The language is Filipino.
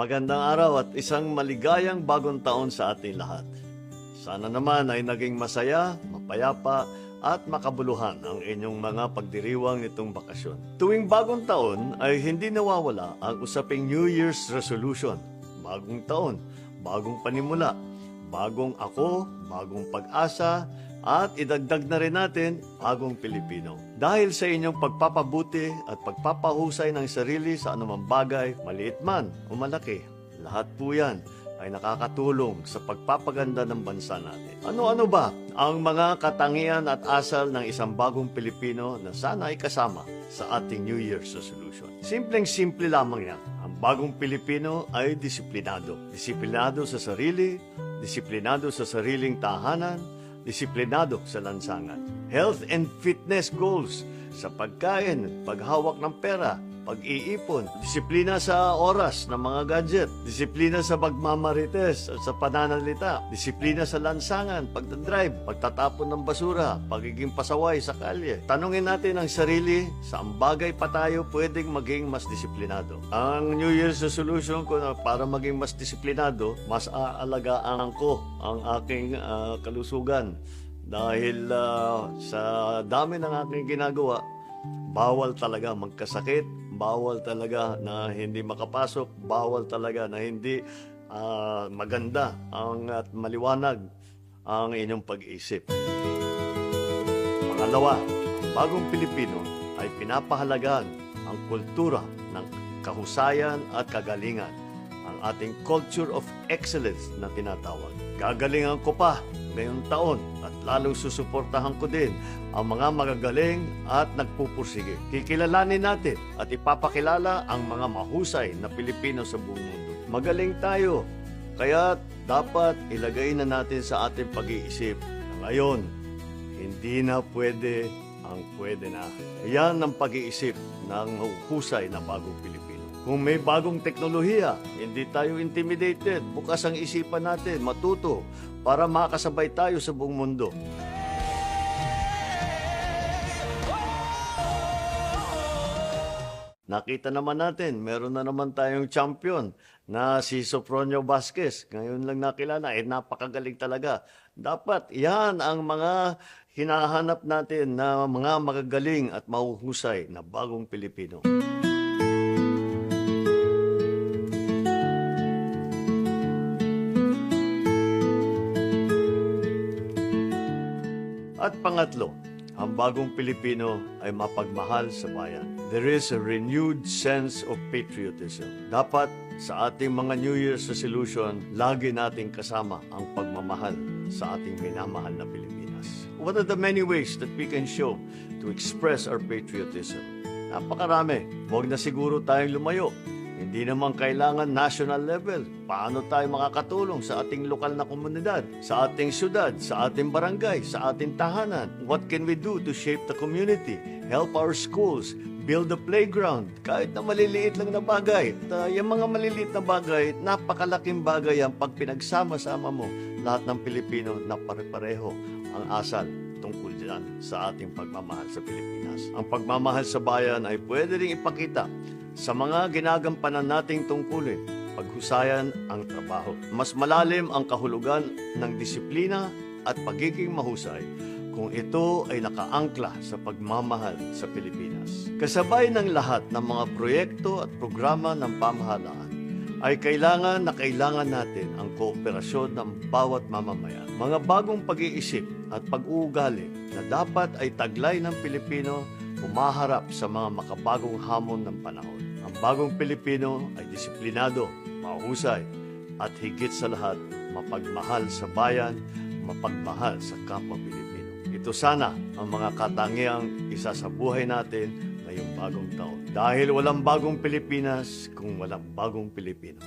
Magandang araw at isang maligayang bagong taon sa ating lahat. Sana naman ay naging masaya, mapayapa, at makabuluhan ang inyong mga pagdiriwang nitong bakasyon. Tuwing bagong taon ay hindi nawawala ang usaping New Year's resolution. Bagong taon, bagong panimula, bagong ako, bagong pag-asa, at idagdag na rin natin bagong Pilipino. Dahil sa inyong pagpapabuti at pagpapahusay ng sarili sa anumang bagay, maliit man o malaki, lahat po yan ay nakakatulong sa pagpapaganda ng bansa natin. Ano-ano ba ang mga katangian at asal ng isang bagong Pilipino na sana ay kasama sa ating New Year's resolution? Simpleng-simple lamang yan. Ang bagong Pilipino ay disiplinado. Disiplinado sa sarili, disiplinado sa sariling tahanan, disiplinado sa lansangan. Health and fitness goals sa pagkain, paghawak ng pera, pag-iipon, disiplina sa oras ng mga gadget, disiplina sa pagmamarites at sa pananalita, disiplina sa lansangan, pagdadrive, pagtatapon ng basura, pagiging pasaway sa kalye. Tanungin natin ang sarili, saan bagay pa tayo pwedeng maging mas disiplinado. Ang New Year's resolution ko na para maging mas disiplinado, mas aalagaan ko ang aking ah, kalusugan. Dahil ah, sa dami ng aking ginagawa, bawal talaga magkasakit, bawal talaga na hindi makapasok, bawal talaga na hindi ah, maganda ang at maliwanag ang inyong pag-iisip. Pangalawa, ang bagong Pilipino ay pinapahalagaan ang kultura ng kahusayan at kagalingan, ang ating culture of excellence na tinatawag. Gagalingan ko pa ngayong taon at lalong susuportahan ko din ang mga magagaling at nagpupursige. Kikilalanin natin at ipapakilala ang mga mahusay na Pilipino sa buong mundo. Magaling tayo, kaya dapat ilagay na natin sa ating pag-iisip na ngayon, hindi na pwede ang pwede na. Yan ang pag-iisip ng husay na bagong Pilipino. Kung may bagong teknolohiya, hindi tayo intimidated. Bukas ang isipan natin, matuto, para makasabay tayo sa buong mundo. Nakita naman natin, meron na naman tayong champion na si Sopronio Vasquez. Ngayon lang nakilala, eh napakagaling talaga. Dapat yan ang mga hinahanap natin na mga magagaling at mahuhusay na bagong Pilipino. At pangatlo, ang bagong Pilipino ay mapagmahal sa bayan. There is a renewed sense of patriotism. Dapat sa ating mga New Year's resolution, lagi nating kasama ang pagmamahal sa ating minamahal na Pilipinas. What are the many ways that we can show to express our patriotism? Napakarami. Huwag na siguro tayong lumayo. Hindi naman kailangan national level. Paano tayo makakatulong sa ating lokal na komunidad, sa ating syudad, sa ating barangay, sa ating tahanan? What can we do to shape the community, help our schools, build a playground, kahit na maliliit lang na bagay. At, uh, yung mga maliliit na bagay, napakalaking bagay yan pag pinagsama-sama mo lahat ng Pilipino na pare-pareho ang asal tungkol dyan sa ating pagmamahal sa Pilipinas. Ang pagmamahal sa bayan ay pwede rin ipakita sa mga ginagampanan nating tungkulin, paghusayan ang trabaho. Mas malalim ang kahulugan ng disiplina at pagiging mahusay kung ito ay nakaangkla sa pagmamahal sa Pilipinas. Kasabay ng lahat ng mga proyekto at programa ng pamahalaan, ay kailangan na kailangan natin ang kooperasyon ng bawat mamamayan. Mga bagong pag-iisip at pag-uugali na dapat ay taglay ng Pilipino umaharap sa mga makabagong hamon ng panahon. Ang bagong Pilipino ay disiplinado, mahusay, at higit sa lahat, mapagmahal sa bayan, mapagmahal sa kapwa Pilipino. Ito sana ang mga katangiang isa sa buhay natin ngayong bagong taon. Dahil walang bagong Pilipinas kung walang bagong Pilipino.